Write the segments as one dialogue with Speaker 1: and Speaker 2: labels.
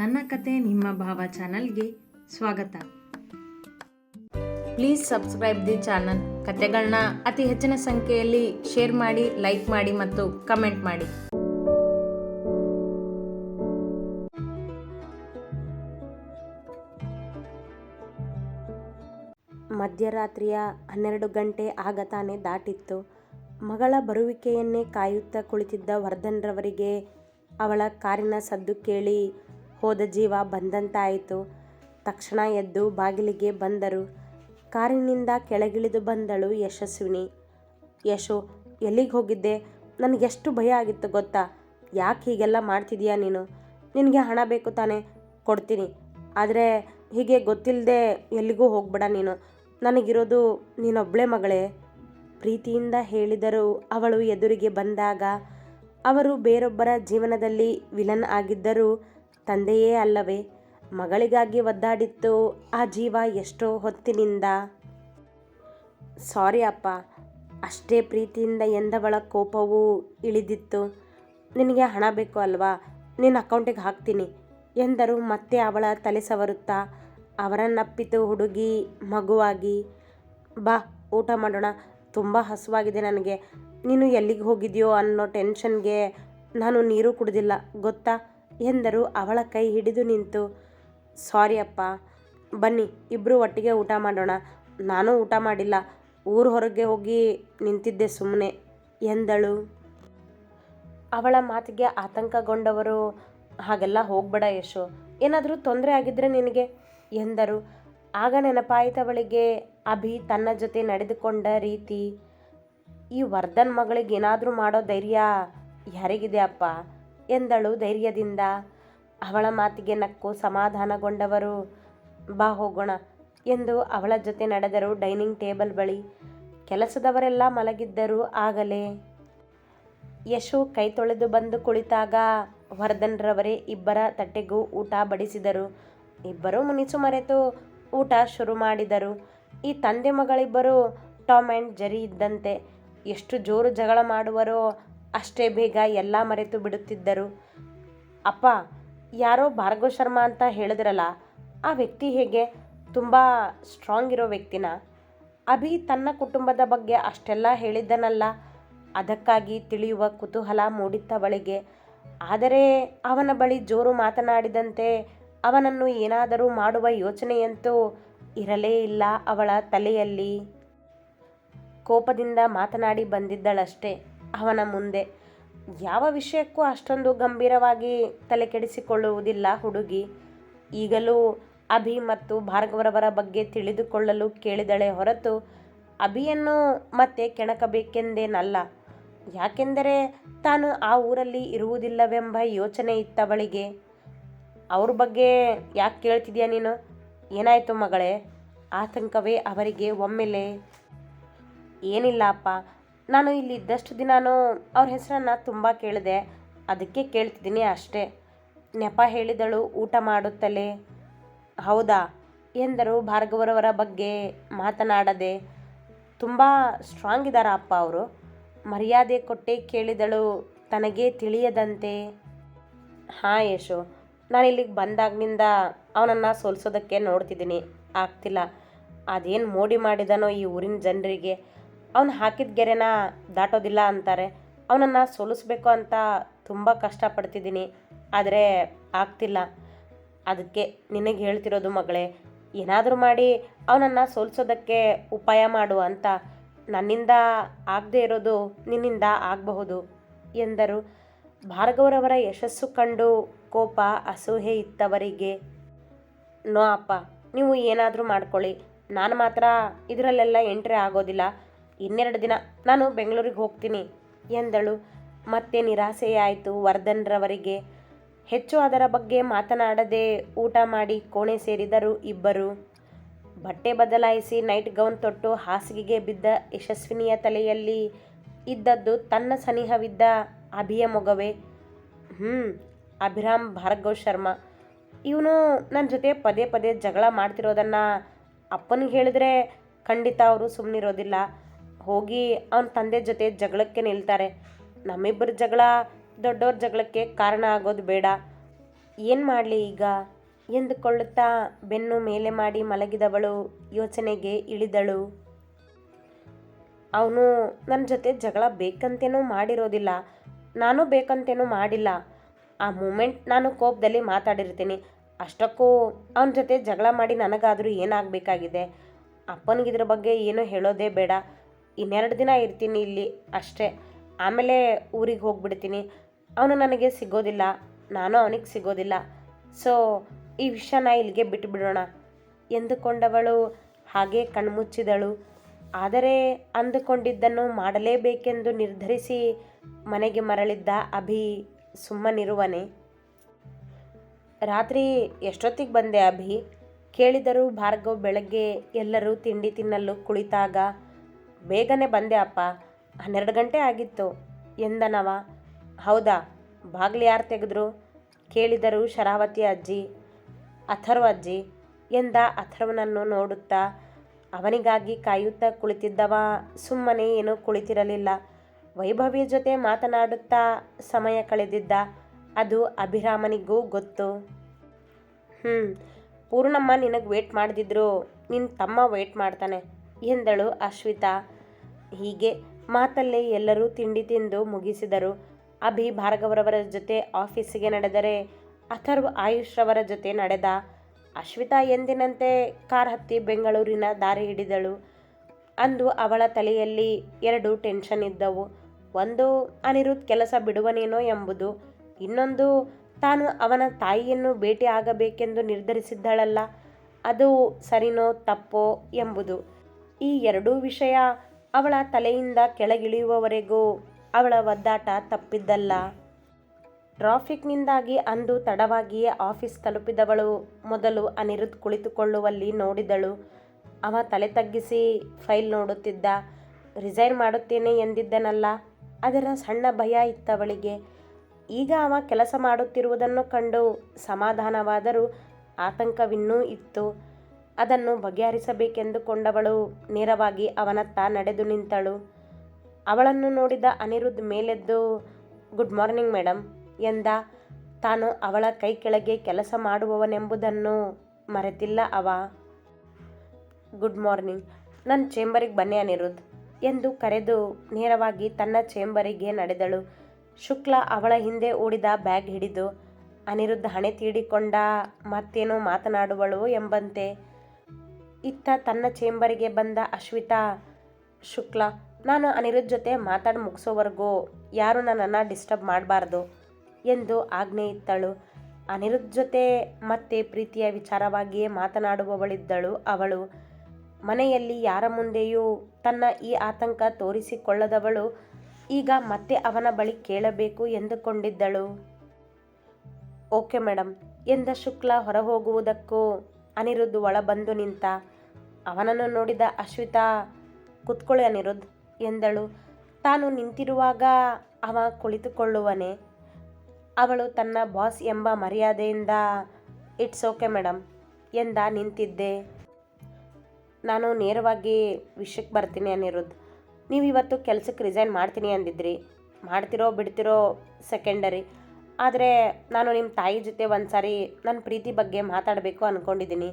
Speaker 1: ನನ್ನ ಕತೆ ನಿಮ್ಮ ಭಾವ ಚಾನಲ್ಗೆ ಸ್ವಾಗತ. Please subscribe the channel. ಕತೆಗಳನ್ನ ಅತಿ ಹೆಚ್ಚಿನ ಸಂಖ್ಯೆಯಲ್ಲಿ ಶೇರ್ ಮಾಡಿ, ಲೈಕ್ ಮಾಡಿ ಮತ್ತು ಕಮೆಂಟ್ ಮಾಡಿ.
Speaker 2: ಮಧ್ಯರಾತ್ರಿಯ ಹನ್ನೆರಡು ಗಂಟೆ ಆಗತಾನೆ ದಾಟಿತ್ತು. ಮಗಳ ಬರುವಿಕೆಯನ್ನೇ ಕಾಯುತ್ತಾ ಕುಳಿತಿದ್ದ ವರ್ಧನ್ರವರಿಗೆ ಅವಳ ಕಾರಿನ ಸದ್ದು ಕೇಳಿ ಹೋದ ಜೀವ ಬಂದಂತಾಯಿತು. ತಕ್ಷಣ ಎದ್ದು ಬಾಗಿಲಿಗೆ ಬಂದರು. ಕಾರಿನಿಂದ ಕೆಳಗಿಳಿದು ಬಂದಳು ಯಶಸ್ವಿನಿ. ಯಶು, ಎಲ್ಲಿಗೆ ಹೋಗಿದ್ದೆ? ನನಗೆಷ್ಟು ಭಯ ಆಗಿತ್ತು ಗೊತ್ತಾ? ಯಾಕೆ ಹೀಗೆಲ್ಲ ಮಾಡ್ತಿದೀಯಾ ನೀನು? ನಿನಗೆ ಹಣ ಬೇಕು ತಾನೇ, ಕೊಡ್ತೀನಿ. ಆದರೆ ಹೀಗೆ ಗೊತ್ತಿಲ್ಲದೆ ಎಲ್ಲಿಗೂ ಹೋಗ್ಬೇಡ ನೀನು. ನನಗಿರೋದು ನೀನೊಬ್ಬಳೇ ಮಗಳೇ. ಪ್ರೀತಿಯಿಂದ ಹೇಳಿದರು ಅವಳು ಎದುರಿಗೆ ಬಂದಾಗ ಅವರು ಬೇರೊಬ್ಬರ ಜೀವನದಲ್ಲಿ ವಿಲನ್ ಆಗಿದ್ದರೂ ತಂದೆಯೇ ಅಲ್ಲವೇ? ಮಗಳಿಗಾಗಿ ಒದ್ದಾಡಿತ್ತು ಆ ಜೀವ ಎಷ್ಟೋ ಹೊತ್ತಿನಿಂದ. ಸಾರಿ ಅಪ್ಪ, ಅಷ್ಟೇ ಪ್ರೀತಿಯಿಂದ ಎಂದವಳ ಕೋಪವೂ ಇಳಿದಿತ್ತು. ನಿನಗೆ ಹಣ ಬೇಕು ಅಲ್ವಾ? ನಿನ್ನ ಅಕೌಂಟಿಗೆ ಹಾಕ್ತೀನಿ ಎಂದರು ಮತ್ತೆ ಅವಳ ತಲೆ ಸವರುತ್ತಾ. ಅವರನ್ನಪ್ಪಿತು ಹುಡುಗಿ ಮಗುವಾಗಿ. ಬಾ, ಊಟ ಮಾಡೋಣ. ತುಂಬ ಹಸುವಾಗಿದೆ ನನಗೆ. ನೀನು ಎಲ್ಲಿಗೆ ಹೋಗಿದೆಯೋ ಅನ್ನೋ ಟೆನ್ಷನ್ಗೆ ನಾನು ನೀರು ಕುಡಿದಿಲ್ಲ, ಗೊತ್ತಾ? ಎಂದರು. ಅವಳ ಕೈ ಹಿಡಿದು ನಿಂತು, ಸಾರಿ ಅಪ್ಪ, ಬನ್ನಿ ಇಬ್ಬರು ಒಟ್ಟಿಗೆ ಊಟ ಮಾಡೋಣ. ನಾನು ಊಟ ಮಾಡಿಲ್ಲ. ಊರ ಹೊರಗೆ ಹೋಗಿ ನಿಂತಿದ್ದೆ ಸುಮ್ಮನೆ ಎಂದಳು. ಅವಳ ಮಾತಿಗೆ ಆತಂಕಗೊಂಡವರು, ಹಾಗೆಲ್ಲ ಹೋಗ್ಬೇಡ ಯಶು. ಏನಾದರೂ ತೊಂದರೆ ಆಗಿದ್ರೆ ನಿನಗೆ, ಎಂದರು. ಆಗ ನೆನಪಾಯಿತವಳಿಗೆ ಅಭಿ ತನ್ನ ಜೊತೆ ನಡೆದುಕೊಂಡ ರೀತಿ, ಈ ವರ್ಧನ್ ಮಗಳಿಗೆ ಏನಾದರೂ ಮಾಡೋ ಧೈರ್ಯ ಯಾರಿಗಿದೆ ಅಪ್ಪ? ಎಂದಳು ಧೈರ್ಯದಿಂದ. ಅವಳ ಮಾತಿಗೆ ನಕ್ಕು ಸಮಾಧಾನಗೊಂಡವರು, ಬಾ ಹೋಗೋಣ ಎಂದು ಅವಳ ಜೊತೆ ನಡೆದರು ಡೈನಿಂಗ್ ಟೇಬಲ್ ಬಳಿ. ಕೆಲಸದವರೆಲ್ಲ ಮಲಗಿದ್ದರು ಆಗಲೇ. ಯಶು ಕೈ ತೊಳೆದು ಬಂದು ಕುಳಿತಾಗ ವರ್ಧನ್ರವರೇ ಇಬ್ಬರ ತಟ್ಟೆಗೂ ಊಟ ಬಡಿಸಿದರು. ಇಬ್ಬರೂ ಮುನಿಸು ಮರೆತು ಊಟ ಶುರು ಮಾಡಿದರು. ಈ ತಂದೆ ಮಗಳಿಬ್ಬರು ಟಾಮ್ ಆ್ಯಂಡ್ ಜರಿ ಇದ್ದಂತೆ. ಎಷ್ಟು ಜೋರು ಜಗಳ ಮಾಡುವರೋ ಅಷ್ಟೇ ಬೇಗ ಎಲ್ಲ ಮರೆತು ಬಿಡುತ್ತಿದ್ದರು. ಅಪ್ಪ, ಯಾರೋ ಭಾರ್ಗವ ಶರ್ಮ ಅಂತ ಹೇಳಿದ್ರಲ್ಲ, ಆ ವ್ಯಕ್ತಿ ಹೇಗೆ? ತುಂಬ ಸ್ಟ್ರಾಂಗ್ ಇರೋ ವ್ಯಕ್ತಿನ. ಅಭಿ ತನ್ನ ಕುಟುಂಬದ ಬಗ್ಗೆ ಅಷ್ಟೆಲ್ಲ ಹೇಳಿದ್ದನಲ್ಲ. ಅದಕ್ಕಾಗಿ ತಿಳಿಯುವ ಕುತೂಹಲ ಮೂಡಿತ್ತವಳಿಗೆ ಆದರೆ ಅವನ ಬಳಿ ಜೋರು ಮಾತನಾಡಿದಂತೆ ಅವನನ್ನು ಏನಾದರೂ ಮಾಡುವ ಯೋಚನೆಯಂತೂ ಇರಲೇ ಇಲ್ಲ ಅವಳ ತಲೆಯಲ್ಲಿ. ಕೋಪದಿಂದ ಮಾತನಾಡಿ ಬಂದಿದ್ದಳಷ್ಟೇ. ಅವನ ಮುಂದೆ. ಯಾವ ವಿಷಯಕ್ಕೂ ಅಷ್ಟೊಂದು ಗಂಭೀರವಾಗಿ ತಲೆ ಕೆಡಿಸಿಕೊಳ್ಳುವುದಿಲ್ಲ ಹುಡುಗಿ. ಈಗಲೂ ಅಭಿ ಮತ್ತು ಭಾರ್ಗವರವರ ಬಗ್ಗೆ ತಿಳಿದುಕೊಳ್ಳಲು ಕೇಳಿದಳೆ ಹೊರತು, ಅಭಿಯನ್ನು ಮತ್ತೆ ಕೆಣಕಬೇಕೆಂದೇನಲ್ಲ. ಯಾಕೆಂದರೆ ತಾನು ಆ ಊರಲ್ಲಿ ಇರುವುದಿಲ್ಲವೆಂಬ ಯೋಚನೆ ಇತ್ತವಳಿಗೆ. ಅವ್ರ ಬಗ್ಗೆ ಯಾಕೆ ಕೇಳ್ತಿದ್ಯಾ ನೀನು? ಏನಾಯಿತು ಮಗಳೇ? ಆತಂಕವೇ ಅವರಿಗೆ ಒಮ್ಮೆಲೆ. ಏನಿಲ್ಲ ಅಪ್ಪ ನಾನು ಇಲ್ಲಿ ಇದ್ದಷ್ಟು ದಿನಾನು ಅವ್ರ ಹೆಸರನ್ನು ತುಂಬ ಕೇಳಿದೆ. ಅದಕ್ಕೆ ಕೇಳ್ತಿದ್ದೀನಿ ಅಷ್ಟೇ. ನೆಪ ಹೇಳಿದಳು, ಊಟ ಮಾಡುತ್ತಲೇ. ಹೌದಾ? ಎಂದರು ಭಾರ್ಗವರವರ ಬಗ್ಗೆ ಮಾತನಾಡದೆ. ತುಂಬ ಸ್ಟ್ರಾಂಗ್ ಇದ್ದಾರಾ ಅಪ್ಪ ಅವರು. ಮರ್ಯಾದೆ ಕೊಟ್ಟೆ ಕೇಳಿದಳು, ತನಗೆ ತಿಳಿಯದಂತೆ. ಹಾಂ ಯಶು, ನಾನು ಇಲ್ಲಿಗೆ ಬಂದಾಗಿನಿಂದ ಅವನನ್ನು ಸೋಲಿಸೋದಕ್ಕೆ ನೋಡ್ತಿದ್ದೀನಿ. ಆಗ್ತಿಲ್ಲ. ಅದೇನು ಮೋಡಿ ಮಾಡಿದನೋ ಈ ಊರಿನ ಜನರಿಗೆ. ಅವನು ಹಾಕಿದ ಗೆರೆನ ದಾಟೋದಿಲ್ಲ ಅಂತಾರೆ. ಅವನನ್ನು ಸೋಲಿಸ್ಬೇಕು ಅಂತ ತುಂಬ ಕಷ್ಟಪಡ್ತಿದ್ದೀನಿ, ಆದರೆ ಆಗ್ತಿಲ್ಲ. ಅದಕ್ಕೆ ನಿನಗೆ ಹೇಳ್ತಿರೋದು ಮಗಳೇ, ಏನಾದರೂ ಮಾಡಿ ಅವನನ್ನು ಸೋಲಿಸೋದಕ್ಕೆ ಉಪಾಯ ಮಾಡು ಅಂತ. ನನ್ನಿಂದ ಆಗದೇ ಇರೋದು ನಿನ್ನಿಂದ ಆಗಬಹುದು ಎಂದರು. ಭಾರ್ಗವರವರ ಯಶಸ್ಸು ಕಂಡು ಕೋಪ ಅಸೂಹೆ ಇತ್ತವರಿಗೆ. ನೋ ಅಪ್ಪ, ನೀವು ಏನಾದರೂ ಮಾಡ್ಕೊಳ್ಳಿ. ನಾನು ಮಾತ್ರ ಇದರಲ್ಲೆಲ್ಲ ಎಂಟ್ರಿ ಆಗೋದಿಲ್ಲ. ಇನ್ನೆರಡು ದಿನ ನಾನು ಬೆಂಗಳೂರಿಗೆ ಹೋಗ್ತೀನಿ ಎಂದಳು. ಮತ್ತೆ ನಿರಾಸೆಯಾಯಿತು ವರ್ಧನ್ರವರಿಗೆ. ಹೆಚ್ಚು ಅದರ ಬಗ್ಗೆ ಮಾತನಾಡದೆ ಊಟ ಮಾಡಿ ಕೋಣೆ ಸೇರಿದರು ಇಬ್ಬರು. ಬಟ್ಟೆ ಬದಲಾಯಿಸಿ ನೈಟ್ ಗೌನ್ ತೊಟ್ಟು ಹಾಸಿಗೆಗೆ ಬಿದ್ದ ಯಶಸ್ವಿನಿಯ ತಲೆಯಲ್ಲಿ ಇದ್ದದ್ದು ತನ್ನ ಸನಿಹವಿದ್ದ ಅಭಿಯ ಮೊಗವೇ. ಹ್ಞೂ ಅಭಿರಾಮ್ ಭಾರ್ಗವ್ ಶರ್ಮಾ. ಇವನು ನನ್ನ ಜೊತೆ ಪದೇ ಪದೇ ಜಗಳ ಮಾಡ್ತಿರೋದನ್ನು ಅಪ್ಪನಿಗೆ ಹೇಳಿದ್ರೆ ಖಂಡಿತ ಅವರು ಸುಮ್ಮನಿರೋದಿಲ್ಲ ಹೋಗಿ ಅವ್ನ ತಂದೆ ಜೊತೆ ಜಗಳಕ್ಕೆ ನಿಲ್ತಾರೆ. ನಮ್ಮಿಬ್ಬರ ಜಗಳ ದೊಡ್ಡವ್ರ ಜಗಳಕ್ಕೆ ಕಾರಣ ಆಗೋದು ಬೇಡ. ಏನು ಮಾಡಲಿ ಈಗ? ಎಂದುಕೊಳ್ಳುತ್ತಾ ಬೆನ್ನು ಮೇಲೆ ಮಾಡಿ ಮಲಗಿದವಳು, ಯೋಚನೆಗೆ ಇಳಿದಳು. ಅವನು ನನ್ನ ಜೊತೆ ಜಗಳ ಬೇಕಂತೇನೂ ಮಾಡಿರೋದಿಲ್ಲ. ನಾನು ಬೇಕಂತೇನೂ ಮಾಡಿಲ್ಲ. ಆ ಮೂಮೆಂಟ್ ನಾನು ಕೋಪದಲ್ಲಿ ಮಾತಾಡಿರ್ತೀನಿ. ಅಷ್ಟಕ್ಕೂ ಅವನ ಜೊತೆ ಜಗಳ ಮಾಡಿ ನನಗಾದರೂ ಏನಾಗಬೇಕಾಗಿದೆ? ಅಪ್ಪನಿಗೆ ಇದ್ರ ಬಗ್ಗೆ ಏನೂ ಹೇಳೋದೇ ಬೇಡ. ಇನ್ನೆರಡು ದಿನ ಇರ್ತೀನಿ ಇಲ್ಲಿ ಅಷ್ಟೇ. ಆಮೇಲೆ ಊರಿಗೆ ಹೋಗ್ಬಿಡ್ತೀನಿ. ಅವನು ನನಗೆ ಸಿಗೋದಿಲ್ಲ, ನಾನು ಅವನಿಗೆ ಸಿಗೋದಿಲ್ಲ. ಸೊ ಈ ವಿಷಯನ ಇಲ್ಲಿಗೆ ಬಿಟ್ಟುಬಿಡೋಣ ಎಂದುಕೊಂಡವಳು. ಹಾಗೆ ಕಣ್ಮುಚ್ಚಿದಳು. ಆದರೆ ಅಂದುಕೊಂಡಿದ್ದನ್ನು ಮಾಡಲೇಬೇಕೆಂದು ನಿರ್ಧರಿಸಿ ಮನೆಗೆ ಮರಳಿದ್ದ ಅಭಿ ಸುಮ್ಮನಿರುವನೆ. ರಾತ್ರಿ ಎಷ್ಟೊತ್ತಿಗೆ ಬಂದೆ ಅಭಿ? ಕೇಳಿದರೂ ಭಾರ್ಗವ್ ಬೆಳಗ್ಗೆ ಎಲ್ಲರೂ ತಿಂಡಿ ತಿನ್ನಲು ಕುಳಿತಾಗ ಬೇಗನೆ ಬಂದೆ ಅಪ್ಪ. ಹನ್ನೆರಡು ಗಂಟೆ ಆಗಿತ್ತು. ಎಂದನವ? ಹೌದಾ? ಬಾಗಿಲು ಯಾರು ತೆಗೆದ್ರು? ಕೇಳಿದರು ಶರಾವತಿ ಅಜ್ಜಿ. ಅಥರ್ವ ಅಜ್ಜಿ. ಎಂದ ಅಥರ್ವನನ್ನು ನೋಡುತ್ತಾ ಅವನಿಗಾಗಿ ಕಾಯುತ್ತಾ ಕುಳಿತಿದ್ದವ. ಸುಮ್ಮನೆ ಏನೂ ಕುಳಿತಿರಲಿಲ್ಲ. ವೈಭವಿಯ ಜೊತೆ ಮಾತನಾಡುತ್ತಾ ಸಮಯ ಕಳೆದಿದ್ದ. ಅದು ಅಭಿರಾಮನಿಗೂ ಗೊತ್ತು. ಹ್ಞೂ ಪೂರ್ಣಮ್ಮ ನಿನಗೆ ವೇಟ್ ಮಾಡಿದ್ರು ನಿನ್ನ ತಮ್ಮ ವೇಟ್ ಮಾಡ್ತಾನೆ. ಎಂದಳು ಅಶ್ವಿತಾ. ಹೀಗೆ ಮಾತಲ್ಲೇ ಎಲ್ಲರೂ ತಿಂಡಿ ತಿಂದು ಮುಗಿಸಿದರು. ಅಭಿ ಭಾರ್ಗವರವರ ಜೊತೆ ಆಫೀಸಿಗೆ ನಡೆದರೆ ಅಥರ್ವ್ ಆಯುಷ್ ರವರ ಜೊತೆ ನಡೆದ. ಅಶ್ವಿತಾ ಎಂದಿನಂತೆ ಕಾರ್ ಹತ್ತಿ ಬೆಂಗಳೂರಿನ ದಾರಿ ಹಿಡಿದಳು. ಅಂದು ಅವಳ ತಲೆಯಲ್ಲಿ ಎರಡು ಟೆನ್ಷನ್ ಇದ್ದವು. ಒಂದು ಅನಿರುದ್ ಕೆಲಸ ಬಿಡುವನೇನೋ ಎಂಬುದು. ಇನ್ನೊಂದು, ತಾನು ಅವನ ತಾಯಿಯನ್ನು ಭೇಟಿ ಆಗಬೇಕೆಂದು ನಿರ್ಧರಿಸಿದ್ದಳಲ್ಲ, ಅದು ಸರಿನೋ ತಪ್ಪೋ ಎಂಬುದು. ಈ ಎರಡೂ ವಿಷಯ ಅವಳ ತಲೆಯಿಂದ ಕೆಳಗಿಳಿಯುವವರೆಗೂ ಅವಳ ಒದ್ದಾಟ ತಪ್ಪಿದ್ದಲ್ಲ. ಟ್ರಾಫಿಕ್ನಿಂದಾಗಿ ಅಂದು ತಡವಾಗಿಯೇ ಆಫೀಸ್ ತಲುಪಿದವಳು ಮೊದಲು ಅನಿರುದ್ಧ ಕುಳಿತುಕೊಳ್ಳುವಲ್ಲಿ ನೋಡಿದಳು. ಅವ ತಲೆ ತಗ್ಗಿಸಿ ಫೈಲ್ ನೋಡುತ್ತಿದ್ದ ರಿಸೈನ್ ಮಾಡುತ್ತೇನೆ ಎಂದಿದ್ದನಲ್ಲ. ಅದರ ಸಣ್ಣ ಭಯ ಇತ್ತವಳಿಗೆ. ಈಗ ಅವ ಕೆಲಸ ಮಾಡುತ್ತಿರುವುದನ್ನು ಕಂಡು ಸಮಾಧಾನವಾದರೂ ಆತಂಕವಿನ್ನೂ ಇತ್ತು. ಅದನ್ನು ಬಗೆಹರಿಸಬೇಕೆಂದುಕೊಂಡವಳು. ನೇರವಾಗಿ ಅವನತ್ತ ನಡೆದು ನಿಂತಳು. ಅವಳನ್ನು ನೋಡಿದ ಅನಿರುದ್ಧ್ ಮೇಲೆದ್ದು, ಗುಡ್ ಮಾರ್ನಿಂಗ್ ಮೇಡಮ್ ಎಂದ. ತಾನು ಅವಳ ಕೈ ಕೆಳಗೆ ಕೆಲಸ ಮಾಡುವವನೆಂಬುದನ್ನು ಮರೆತಿಲ್ಲ ಅವ. Good morning. ನನ್ನ ಚೇಂಬರಿಗೆ ಬನ್ನಿ ಅನಿರುದ್ಧ್ ಎಂದು ಕರೆದು ನೇರವಾಗಿ ತನ್ನ ಚೇಂಬರಿಗೆ ನಡೆದಳು. ಶುಕ್ಲ ಅವಳ ಹಿಂದೆ ಓಡಿದ ಬ್ಯಾಗ್ ಹಿಡಿದು, ಅನಿರುದ್ಧ ಹಣೆ ತೀಡಿಕೊಂಡ ಮತ್ತೇನೋ ಮಾತನಾಡುವಳು ಎಂಬಂತೆ ಇತ್ತ ತನ್ನ ಚೇಂಬರಿಗೆ ಬಂದ ಅಶ್ವಿತಾ, ಶುಕ್ಲಾ, ನಾನು ಅನಿರುದ್ಧ ಜೊತೆ ಮಾತಾಡಿ ಮುಗಿಸೋವರೆಗೂ, ಯಾರು ನನ್ನನ್ನು ಡಿಸ್ಟರ್ಬ್ ಮಾಡಬಾರ್ದು ಎಂದು ಆಜ್ಞೆ ಇತ್ತಳು. ಅನಿರುದ್ಧ ಜೊತೆ ಮತ್ತೆ ಪ್ರೀತಿಯ ವಿಚಾರವಾಗಿಯೇ ಮಾತನಾಡುವವಳಿದ್ದಳು ಅವಳು. ಮನೆಯಲ್ಲಿ ಯಾರ ಮುಂದೆಯೂ ತನ್ನ ಈ ಆತಂಕ ತೋರಿಸಿಕೊಳ್ಳದವಳು. ಈಗ ಮತ್ತೆ ಅವನ ಬಳಿ ಕೇಳಬೇಕು ಎಂದುಕೊಂಡಿದ್ದಳು. ಓಕೆ ಮೇಡಮ್ ಎಂದ ಶುಕ್ಲ ಹೊರಹೋಗುವುದಕ್ಕೂ ಅನಿರುದ್ಧ ಒಳ ಬಂದು ನಿಂತ ಅವನನ್ನು ನೋಡಿದ ಅಶ್ವಿತಾ, ಕುತ್ಕೊಳ್ಳೆ ಅನಿರುದ್ಧ್ ಎಂದಳು. ತಾನು ನಿಂತಿರುವಾಗ ಅವ ಕುಳಿತುಕೊಳ್ಳುವನೆ. ಅವಳು ತನ್ನ ಬಾಸ್ ಎಂಬ ಮರ್ಯಾದೆಯಿಂದ, ಇಟ್ಸ್ ಓಕೆ ಮೇಡಮ್ ಎಂದ ನಿಂತಿದ್ದೆ. ನಾನು ನೇರವಾಗಿ ವಿಷಯಕ್ಕೆ ಬರ್ತೀನಿ ಅನಿರುದ್ಧ್ ನೀವು ಇವತ್ತು ಕೆಲಸಕ್ಕೆ ರಿಸೈನ್ ಮಾಡ್ತೀನಿ ಅಂದಿದ್ರಿ. ಮಾಡ್ತಿರೋ ಬಿಡ್ತಿರೋ ಸೆಕೆಂಡರಿ. ಆದರೆ ನಾನು ನಿಮ್ಮ ತಾಯಿ ಜೊತೆ ಒಂದು ಸಾರಿ ನನ್ನ ಪ್ರೀತಿ ಬಗ್ಗೆ ಮಾತಾಡಬೇಕು ಅಂದ್ಕೊಂಡಿದ್ದೀನಿ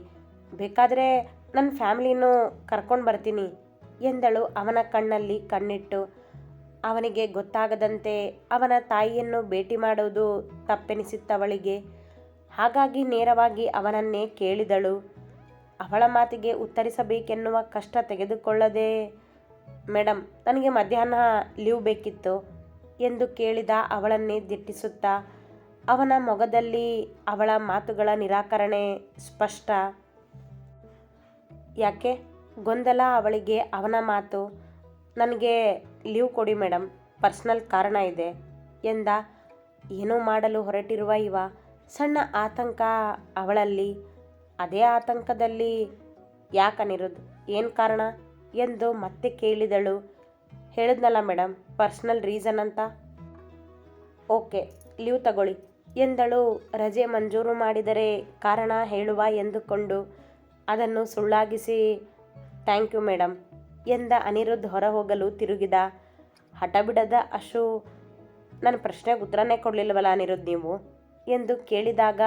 Speaker 2: ಬೇಕಾದರೆ ನನ್ನ ಫ್ಯಾಮ್ಲಿನೂ ಕರ್ಕೊಂಡು ಬರ್ತೀನಿ ಎಂದಳು ಅವನ ಕಣ್ಣಲ್ಲಿ ಕಣ್ಣಿಟ್ಟು. ಅವನಿಗೆ ಗೊತ್ತಾಗದಂತೆ ಅವನ ತಾಯಿಯನ್ನು ಭೇಟಿ ಮಾಡುವುದು ತಪ್ಪೆನಿಸಿತ್ತವಳಿಗೆ. ಹಾಗಾಗಿ ನೇರವಾಗಿ ಅವನನ್ನೇ ಕೇಳಿದಳು. ಅವಳ ಮಾತಿಗೆ ಉತ್ತರಿಸಬೇಕೆನ್ನುವ ಕಷ್ಟ ತೆಗೆದುಕೊಳ್ಳದೆ ಮೇಡಮ್ ನನಗೆ ಮಧ್ಯಾಹ್ನ ಲೀವ್ ಬೇಕಿತ್ತು ಎಂದು ಕೇಳಿದ ಅವಳನ್ನೇ ದಿಟ್ಟಿಸುತ್ತಾ, ಅವನ ಮೊಗದಲ್ಲಿ ಅವಳ ಮಾತುಗಳ ನಿರಾಕರಣೆ ಸ್ಪಷ್ಟ. ಯಾಕೆ? ಗೊಂದಲ ಅವಳಿಗೆ, ಅವನ ಮಾತು, ನನಗೆ ಲೀವ್ ಕೊಡಿ ಮೇಡಮ್ ಪರ್ಸ್ನಲ್ ಕಾರಣ ಇದೆ ಎಂದ. ಏನೋ ಮಾಡಲು ಹೊರಟಿರುವ ಇವ, ಸಣ್ಣ ಆತಂಕ ಅವಳಲ್ಲಿ, ಅದೇ ಆತಂಕದಲ್ಲಿ ಯಾಕನಿರುದು ಏನು ಕಾರಣ? ಎಂದು ಮತ್ತೆ ಕೇಳಿದಳು. ಹೇಳಿದ್ನಲ್ಲ ಮೇಡಮ್ ಪರ್ಸ್ನಲ್ ರೀಸನ್ ಅಂತ? ಓಕೆ, ಲೀವ್ ತಗೊಳ್ಳಿ ಎಂದಳು. ರಜೆ ಮಂಜೂರು ಮಾಡಿದರೆ ಕಾರಣ ಹೇಳುವ ಎಂದುಕೊಂಡು ಅದನ್ನು ಸುಳ್ಳಾಗಿಸಿ, ಥ್ಯಾಂಕ್ ಯು ಮೇಡಮ್ ಎಂದ ಅನಿರುದ್ಧ ಹೊರ ಹೋಗಲು ತಿರುಗಿದ. ಹಠ ಬಿಡದ ಅಶು ನನ್ನ ಪ್ರಶ್ನೆಗೆ ಉತ್ತರನೇ ಕೊಡಲಿಲ್ಲವಲ್ಲ ಅನಿರುದ್ಧ ನೀವು? ಎಂದು ಕೇಳಿದಾಗ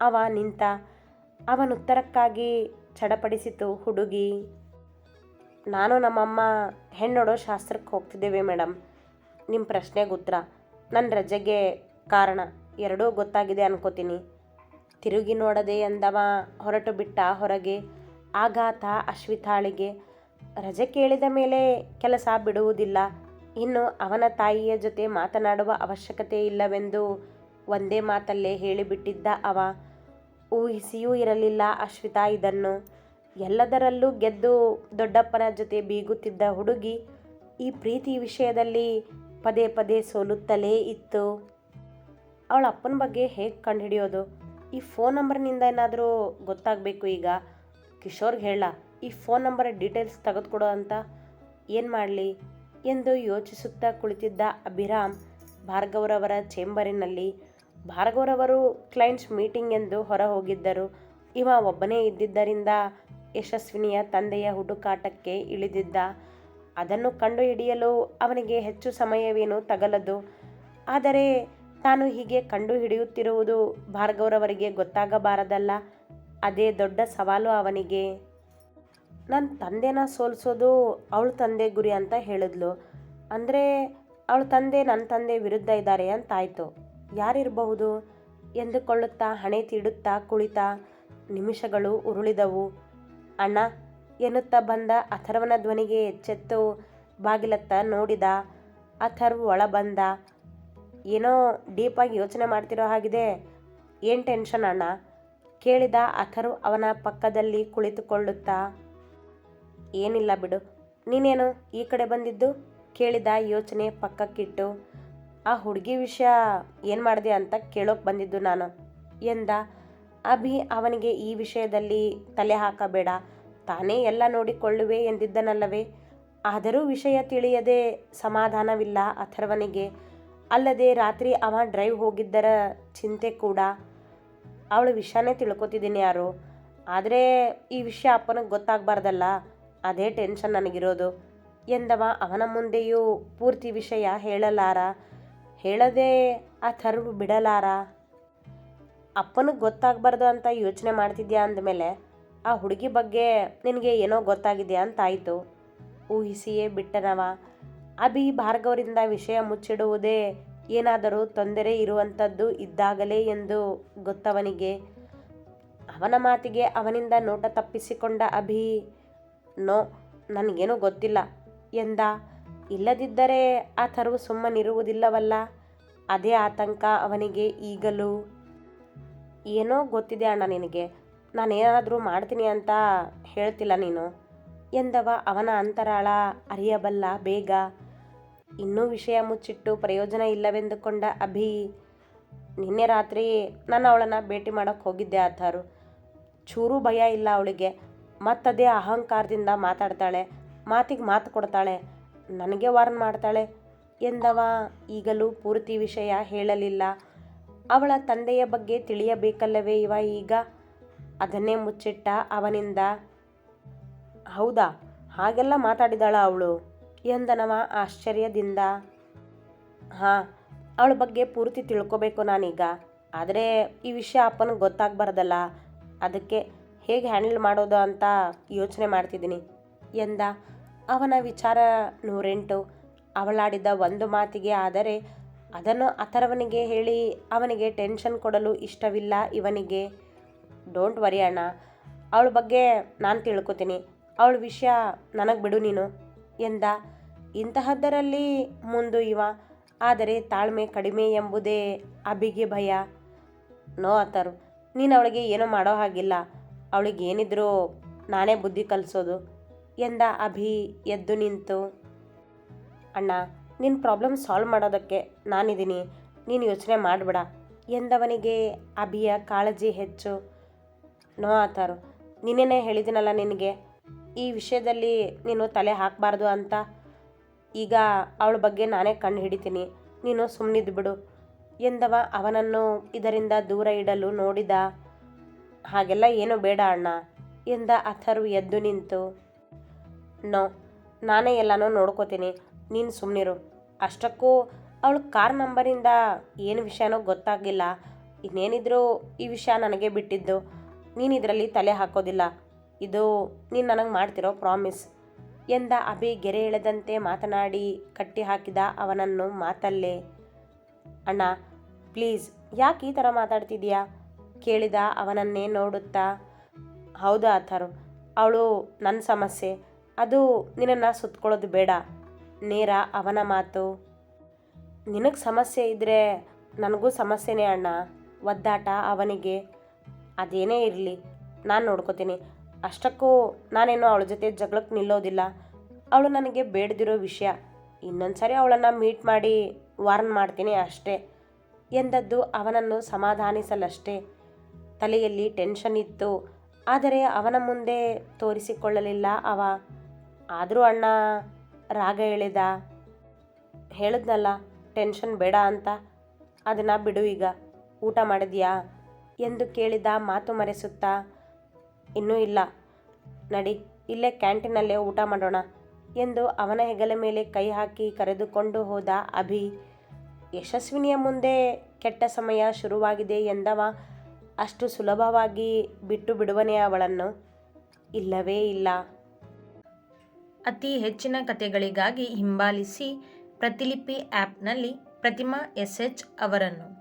Speaker 2: ಅವ ನಿಂತ, ಅವನ ಉತ್ತರಕ್ಕಾಗಿ ಚಡಪಡಿಸಿತು ಹುಡುಗಿ. ನಾನು ನಮ್ಮಮ್ಮ ಹೆಣ್ಣೊಡೋ ಶಾಸ್ತ್ರಕ್ಕೆ ಹೋಗ್ತಿದ್ದೇವೆ ಮೇಡಮ್ ನಿಮ್ಮ ಪ್ರಶ್ನೆಗೆ ಉತ್ತರ. ನನ್ನ ರಜೆಗೆ ಕಾರಣ. ಎರಡೂ ಗೊತ್ತಾಗಿದೆ ಅನ್ಕೋತೀನಿ. ತಿರುಗಿ ನೋಡದೆ ಎಂದವ ಹೊರಟು ಬಿಟ್ಟ ಹೊರಗೆ. ಆಘಾತ ಅಶ್ವಿತಾಳಿಗೆ. ರಜೆ ಕೇಳಿದ ಮೇಲೆ ಕೆಲಸ ಬಿಡುವುದಿಲ್ಲ. ಇನ್ನು ಅವನ ತಾಯಿಯ ಜೊತೆ ಮಾತನಾಡುವ ಅವಶ್ಯಕತೆ ಇಲ್ಲವೆಂದು ಒಂದೇ ಮಾತಲ್ಲೇ ಹೇಳಿಬಿಟ್ಟಿದ್ದ ಅವ. ಊಹಿಸಿಯೂ ಇರಲಿಲ್ಲ ಅಶ್ವಿತಾ ಇದನ್ನು. ಎಲ್ಲದರಲ್ಲೂ ಗೆದ್ದು ದೊಡ್ಡಪ್ಪನ ಜೊತೆ ಬೀಗುತ್ತಿದ್ದ ಹುಡುಗಿ ಈ ಪ್ರೀತಿ ವಿಷಯದಲ್ಲಿ ಪದೇ ಪದೇ ಸೋಲುತ್ತಲೇ ಇತ್ತು. ಅವಳ ಅಪ್ಪನ ಬಗ್ಗೆ ಹೇಗೆ ಕಂಡುಹಿಡಿಯೋದು? ಈ ಫೋನ್ ನಂಬರ್ನಿಂದ ಏನಾದರೂ ಗೊತ್ತಾಗಬೇಕು ಈಗ? ಕಿಶೋರ್ಗೆ ಹೇಳ, ಈ ಫೋನ್ ನಂಬರ್ ಡೀಟೇಲ್ಸ್ ತೆಗೆದುಕೊಡು ಅಂತ. ಏನು ಮಾಡಲಿ? ಎಂದು ಯೋಚಿಸುತ್ತಾ ಕುಳಿತಿದ್ದ ಅಭಿರಾಮ್ ಭಾರ್ಗವರವರ ಚೇಂಬರಿನಲ್ಲಿ. ಭಾರ್ಗವರವರು ಕ್ಲೈಂಟ್ಸ್ ಮೀಟಿಂಗ್ ಎಂದು ಹೊರ ಹೋಗಿದ್ದರು. ಇವ ಒಬ್ಬನೇ ಇದ್ದಿದ್ದರಿಂದ ಯಶಸ್ವಿನಿಯ ತಂದೆಯ ಹುಡುಕಾಟಕ್ಕೆ ಇಳಿದಿದ್ದ. ಅದನ್ನು ಕಂಡುಹಿಡಿಯಲು ಅವನಿಗೆ ಹೆಚ್ಚು ಸಮಯವೇನು ತಗಲದು. ಆದರೆ ತಾನು ಹೀಗೆ ಕಂಡು ಹಿಡಿಯುತ್ತಿರುವುದು ಭಾರ್ಗವರವರಿಗೆ ಗೊತ್ತಾಗಬಾರದಲ್ಲ. ಅದೇ ದೊಡ್ಡ ಸವಾಲು ಅವನಿಗೆ. ನನ್ನ ತಂದೆನ ಸೋಲಿಸೋದು ಅವಳ ತಂದೆ ಗುರಿ ಅಂತ ಹೇಳಿದ್ಲು. ಅಂದರೆ ಅವಳ ತಂದೆ ನನ್ನ ತಂದೆ ವಿರುದ್ಧ ಇದ್ದಾರೆ ಅಂತಾಯ್ತು. ಯಾರಿರಬಹುದು? ಎಂದುಕೊಳ್ಳುತ್ತಾ, ಹಣೆ ತೀಡುತ್ತಾ, ಕುಳಿತ, ನಿಮಿಷಗಳು ಉರುಳಿದವು. ಅಣ್ಣ, ಎನ್ನುತ್ತಾ ಬಂದ ಅಥರ್ವನ ಧ್ವನಿಗೆ ಎಚ್ಚೆತ್ತು, ಬಾಗಿಲತ್ತ ನೋಡಿದ ಅಥರ್ವ್ ಒಳ ಬಂದ ಏನೋ ಡೀಪಾಗಿ ಯೋಚನೆ ಮಾಡ್ತಿರೋ ಹಾಗಿದೆ. ಏನು ಟೆನ್ಷನ್ ಅಣ್ಣ? ಕೇಳಿದ ಅಥರು ಅವನ ಪಕ್ಕದಲ್ಲಿ ಕುಳಿತುಕೊಳ್ಳುತ್ತಾ, ಏನಿಲ್ಲ ಬಿಡು, ನೀನೇನು ಈ ಕಡೆ ಬಂದಿದ್ದು? ಕೇಳಿದ ಯೋಚನೆ ಪಕ್ಕಕ್ಕಿಟ್ಟು, ಆ ಹುಡುಗಿ ವಿಷಯ ಏನು ಮಾಡಿದೆ ಅಂತ ಕೇಳೋಕೆ ಬಂದಿದ್ದು ನಾನು, ಎಂದ ಅಭಿ ಅವನಿಗೆ ಈ ವಿಷಯದಲ್ಲಿ ತಲೆ ಹಾಕಬೇಡ, ತಾನೇ ಎಲ್ಲ ನೋಡಿಕೊಳ್ಳುವೆ ಎಂದಿದ್ದನಲ್ಲವೇ, ಆದರೂ ವಿಷಯ ತಿಳಿಯದೆ ಸಮಾಧಾನವಿಲ್ಲ ಅಥರ್ವನಿಗೆ ಅಲ್ಲದೆ ರಾತ್ರಿ ಅವ ಡ್ರೈವ್ ಹೋಗಿದ್ದರ ಚಿಂತೆ ಕೂಡ. ಅವಳ ವಿಷಯನೇ ತಿಳ್ಕೊತಿದ್ದೀನಿ ಯಾರು. ಆದರೆ ಈ ವಿಷಯ ಅಪ್ಪನಿಗೆ ಗೊತ್ತಾಗಬಾರ್ದಲ್ಲ. ಅದೇ ಟೆನ್ಷನ್ ನನಗಿರೋದು. ಎಂದವ ಅವನ ಮುಂದೆಯೂ ಪೂರ್ತಿ ವಿಷಯ ಹೇಳಲಾರ? ಹೇಳದೆ ಆ ಥರ್ವ್ ಬಿಡಲಾರ? ಅಪ್ಪನಿಗೆ ಗೊತ್ತಾಗಬಾರ್ದು ಅಂತ ಯೋಚನೆ ಮಾಡ್ತಿದ್ಯಾ ಅಂದಮೇಲೆ ಆ ಹುಡುಗಿ ಬಗ್ಗೆ ನಿನಗೆ ಏನೋ ಗೊತ್ತಾಗಿದೆಯಾ ಅಂತಾಯಿತು. ಊಹಿಸಿಯೇ ಬಿಟ್ಟನವ. ಅಭಿ ಭಾರ್ಗವರಿಂದ ವಿಷಯ ಮುಚ್ಚಿಡುವುದೇ ಏನಾದರೂ ತೊಂದರೆ ಇರುವಂಥದ್ದು ಇದ್ದಾಗಲೇ ಎಂದು ಗೊತ್ತವನಿಗೆ. ಅವನ ಮಾತಿಗೆ ಅವನಿಂದ ನೋಟ ತಪ್ಪಿಸಿಕೊಂಡ ಅಭಿ, ನೋ, ನನಗೇನೂ ಗೊತ್ತಿಲ್ಲ ಎಂದ. ಇಲ್ಲದಿದ್ದರೆ ಆ ಥರವು ಸುಮ್ಮನಿರುವುದಿಲ್ಲವಲ್ಲ, ಅದೇ ಆತಂಕ ಅವನಿಗೆ ಈಗಲೂ. ಏನೋ ಗೊತ್ತಿದೆ ಅಣ್ಣ ನಿನಗೆ, ನಾನೇನಾದರೂ ಮಾಡ್ತೀನಿ ಅಂತ ಹೇಳ್ತಿಲ್ಲ ನೀನು ಎಂದವ ಅವನ ಅಂತರಾಳ ಅರಿಯಬಲ್ಲ ಬೇಗ. ಇನ್ನೂ ವಿಷಯ ಮುಚ್ಚಿಟ್ಟು ಪ್ರಯೋಜನ ಇಲ್ಲವೆಂದುಕೊಂಡ ಅಭಿ, ನಿನ್ನೆ ರಾತ್ರಿ ನಾನು ಅವಳನ್ನು ಭೇಟಿ ಮಾಡೋಕ್ಕೆ ಹೋಗಿದ್ದೆ ಆತಾರು ಚೂರೂ ಭಯ ಇಲ್ಲ ಅವಳಿಗೆ. ಮತ್ತದೇ ಅಹಂಕಾರದಿಂದ ಮಾತಾಡ್ತಾಳೆ. ಮಾತಿಗೆ ಮಾತು ಕೊಡ್ತಾಳೆ. ನನಗೆ ವಾರ್ನ್ ಮಾಡ್ತಾಳೆ. ಎಂದವ? ಈಗಲೂ ಪೂರ್ತಿ ವಿಷಯ ಹೇಳಲಿಲ್ಲ. ಅವಳ ತಂದೆಯ ಬಗ್ಗೆ ತಿಳಿಯಬೇಕಲ್ಲವೇ ಇವ ಈಗ? ಅದನ್ನೇ ಮುಚ್ಚಿಟ್ಟ ಅವನಿಂದ. ಹೌದಾ? ಹಾಗೆಲ್ಲ ಮಾತಾಡಿದಾಳ ಅವಳು. ಎಂದನವ ಆಶ್ಚರ್ಯದಿಂದ. ಹಾಂ, ಅವಳ ಬಗ್ಗೆ ಪೂರ್ತಿ ತಿಳ್ಕೊಬೇಕು ನಾನೀಗ. ಆದರೆ ಈ ವಿಷಯ ಅಪ್ಪನಿಗೆ ಗೊತ್ತಾಗಬಾರ್ದಲ್ಲ. ಅದಕ್ಕೆ ಹೇಗೆ ಹ್ಯಾಂಡಲ್ ಮಾಡೋದು ಅಂತ ಯೋಚನೆ ಮಾಡ್ತಿದ್ದೀನಿ ಎಂದ. ಅವನ ವಿಚಾರ ನೂರೆಂಟು. ಅವಳಾಡಿದ ಒಂದು ಮಾತಿಗೆ ಆದರೆ ಅದನ್ನು ಅಥರ್ವನಿಗೆ ಹೇಳಿ ಅವನಿಗೆ ಟೆನ್ಷನ್ ಕೊಡಲು ಇಷ್ಟವಿಲ್ಲ ಇವನಿಗೆ. ಡೋಂಟ್ ವರಿ ಅಣ್ಣ. ಅವಳ ಬಗ್ಗೆ ನಾನು ತಿಳ್ಕೊತೀನಿ. ಅವಳ ವಿಷಯ ನನಗೆ ಬಿಡು ನೀನು ಎಂದ. ಇಂತಹದ್ದರಲ್ಲಿ ಮುಂದು ಇವ. ಆದರೆ ತಾಳ್ಮೆ ಕಡಿಮೆ ಎಂಬುದೇ ಅಭಿಗೆ ಭಯ. ನೋ ಆತರು ನೀನು ಅವಳಿಗೆ ಏನೂ ಮಾಡೋ ಹಾಗಿಲ್ಲ. ಅವಳಿಗೆ ಏನಿದ್ರೂ ನಾನೇ ಬುದ್ಧಿ ಕಲಿಸೋದು ಎಂದ ಅಭಿ ಎದ್ದು ನಿಂತು. ಅಣ್ಣ ನಿನ್ನ ಪ್ರಾಬ್ಲಮ್ ಸಾಲ್ವ್ ಮಾಡೋದಕ್ಕೆ ನಾನಿದ್ದೀನಿ. ನೀನು ಯೋಚನೆ ಮಾಡಬೇಡ ಎಂದವನಿಗೆ ಅಭಿಯ ಕಾಳಜಿ ಹೆಚ್ಚು. ನೋ ಆತರು ನಿನ್ನೆನೇ ಹೇಳಿದ್ದೀನಲ್ಲ ನಿನಗೆ. ಈ ವಿಷಯದಲ್ಲಿ ನೀನು ತಲೆ ಹಾಕಬಾರ್ದು ಅಂತ ಈಗ ಅವಳ ಬಗ್ಗೆ ನಾನೇ ಕಣ್ಣು ಹಿಡಿತೀನಿ. ನೀನು ಸುಮ್ಮನಿದ್ದು ಬಿಡು. ಎಂದವ ಅವನನ್ನು ಇದರಿಂದ ದೂರ ಇಡಲು ನೋಡಿದ ಹಾಗೆಲ್ಲ ಏನು ಬೇಡ ಅಣ್ಣ, ಎಂದ ಅಥರು ಎದ್ದು ನಿಂತು. ನೋ, ನಾನೇ ಎಲ್ಲನೂ ನೋಡ್ಕೋತೀನಿ. ನೀನು ಸುಮ್ಮನಿರು ಅಷ್ಟಕ್ಕೂ ಅವಳು ಕಾರ್ ನಂಬರಿಂದ ಏನು ವಿಷಯನೋ ಗೊತ್ತಾಗಿಲ್ಲ ಇನ್ನೇನಿದ್ರೂ ಈ ವಿಷಯ ನನಗೆ ಬಿಟ್ಟಿದ್ದು. ನೀನು ಇದರಲ್ಲಿ ತಲೆ ಹಾಕೋದಿಲ್ಲ. ಇದು ನೀನು ನನಗೆ ಮಾಡ್ತಿರೋ ಪ್ರಾಮಿಸ್. ಎಂದ ಅಭಿ ಗೆರೆ ಎಳೆದಂತೆ ಮಾತನಾಡಿ ಕಟ್ಟಿ ಹಾಕಿದ ಅವನನ್ನು ಮಾತಲ್ಲೇ, ಅಣ್ಣ ಪ್ಲೀಸ್ ಯಾಕೆ ಈ ಥರ ಮಾತಾಡ್ತಿದ್ಯಾ ಕೇಳಿದ ಅವನನ್ನೇ ನೋಡುತ್ತಾ, ಹೌದಾ ಅಥರು, ಅವಳು ನನ್ನ ಸಮಸ್ಯೆ. ಅದು ನಿನ್ನನ್ನು ಸುತ್ಕೊಳ್ಳೋದು ಬೇಡ ನೇರ ಅವನ ಮಾತು, ನಿನಗೆ ಸಮಸ್ಯೆ ಇದ್ದರೆ ನನಗೂ ಸಮಸ್ಯೆನೇ ಅಣ್ಣ ಒದ್ದಾಟ ಅವನಿಗೆ, ಅದೇನೇ ಇರಲಿ, ನಾನು ನೋಡ್ಕೋತೀನಿ. ಅಷ್ಟಕ್ಕೂ ನಾನೇನು ಅವಳ ಜೊತೆ ಜಗಳಕ್ಕೆ ನಿಲ್ಲೋದಿಲ್ಲ. ಅವಳು ನನಗೆ ಬೇಡದಿರೋ ವಿಷಯ. ಇನ್ನೊಂದು ಸರಿ ಅವಳನ್ನು ಮೀಟ್ ಮಾಡಿ ವಾರ್ನ್ ಮಾಡ್ತೀನಿ ಅಷ್ಟೇ. ಎಂದದ್ದು ಅವನನ್ನು ಸಮಾಧಾನಿಸಲಷ್ಟೇ. ತಲೆಯಲ್ಲಿ ಟೆನ್ಷನ್ ಇತ್ತು. ಆದರೆ ಅವನ ಮುಂದೆ ತೋರಿಸಿಕೊಳ್ಳಲಿಲ್ಲ ಅವ. ಆದರೂ ಅಣ್ಣ ರಾಗ ಹೇಳಿದ, ಹೇಳಿದ್ನಲ್ಲ ಟೆನ್ಷನ್ ಬೇಡ ಅಂತ. ಅದನ್ನು ಬಿಡು ಈಗ. ಊಟ ಮಾಡಿದ್ಯಾ? ಎಂದು ಕೇಳಿದ ಮಾತು ಮರೆಸುತ್ತಾ ಇನ್ನೂ ಇಲ್ಲ. ನಡಿ, ಇಲ್ಲೇ ಕ್ಯಾಂಟೀನಲ್ಲೇ ಊಟ ಮಾಡೋಣ ಎಂದು ಅವನ ಹೆಗಲ ಮೇಲೆ ಕೈ ಹಾಕಿ ಕರೆದುಕೊಂಡು ಹೋದ ಅಭಿ. ಯಶಸ್ವಿನಿಯ ಮುಂದೆ ಕೆಟ್ಟ ಸಮಯ ಶುರುವಾಗಿದೆ ಎಂದವ ಅಷ್ಟು ಸುಲಭವಾಗಿ ಬಿಟ್ಟು ಬಿಡುವನೇ ಅವಳನ್ನು. ಇಲ್ಲವೇ ಇಲ್ಲ.
Speaker 1: ಅತಿ ಹೆಚ್ಚಿನ ಕಥೆಗಳಿಗಾಗಿ ಹಿಂಬಾಲಿಸಿ ಪ್ರತಿಲಿಪಿ ಆ್ಯಪ್ನಲ್ಲಿ ಪ್ರತಿಮಾ ಎಸ್ ಎಚ್ ಅವರನ್ನು.